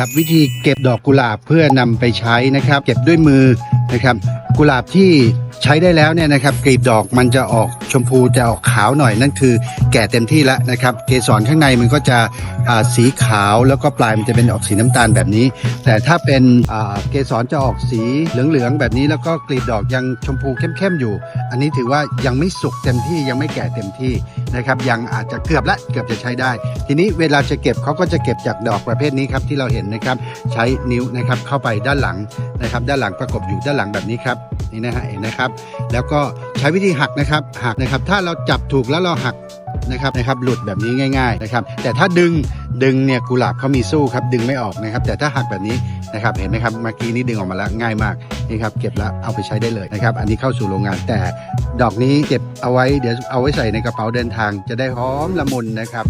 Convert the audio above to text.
ครับ วิธีเก็บดอกกุหลาบเพื่อนำไปใช้นะครับ เก็บด้วยมือนะครับ กุหลาบที่ใช้ได้แล้วเนี่ยนะครับกลีบดอกมันจะออกชมพูจะออกขาวหน่อยนั่นคือ แก่เต็มที่แล้วนะครับ เกสรข้างในมันก็จะสีขาวแล้วก็ปลายมันจะเป็นออกสีน้ำตาลแบบนี้ แต่ถ้าเป็นเกสรจะออกสีเหลืองๆแบบนี้ แล้วก็กลีบดอกยังชมพูเข้มๆอยู่ อันนี้ถือว่ายังไม่สุกเต็มที่ยังไม่แก่เต็มที่นะครับ ยังอาจจะเกือบละเกือบจะใช้ได้ ทีนี้เวลาจะเก็บเขาก็จะเก็บจากดอกประเภทนี้ครับที่เราเห็นนะครับใช้นิ้วนะครับเข้าไปด้านหลังนะครับ ด้านหลังประกบอยู่ด้านหลังแบบนี้ครับ นี่นะฮะเห็นนะครับ แล้วก็ใช้วิธีหักนะครับหักนะครับ ถ้าเราจับถูกแล้วเราหักนะครับนะครับหลุดแบบนี้ง่าย ๆนะครับ แต่ถ้าดึงดึงเนี่ยกุหลาบเขามีสู้ครับดึงไม่ออกนะครับ แต่ถ้าหักแบบนี้นะครับเห็นไหมครับเมื่อกี้นี้ดึงออกมาแล้วง่ายมากนี่ครับเก็บแล้วเอาไปใช้ได้เลยนะครับ อันนี้เข้าสู่โรงงานแต่ดอกนี้เก็บเอาไว้เดี๋ยวเอาไว้ใส่ในกระเป๋าเดินทางจะได้หอมละมุนนะครับ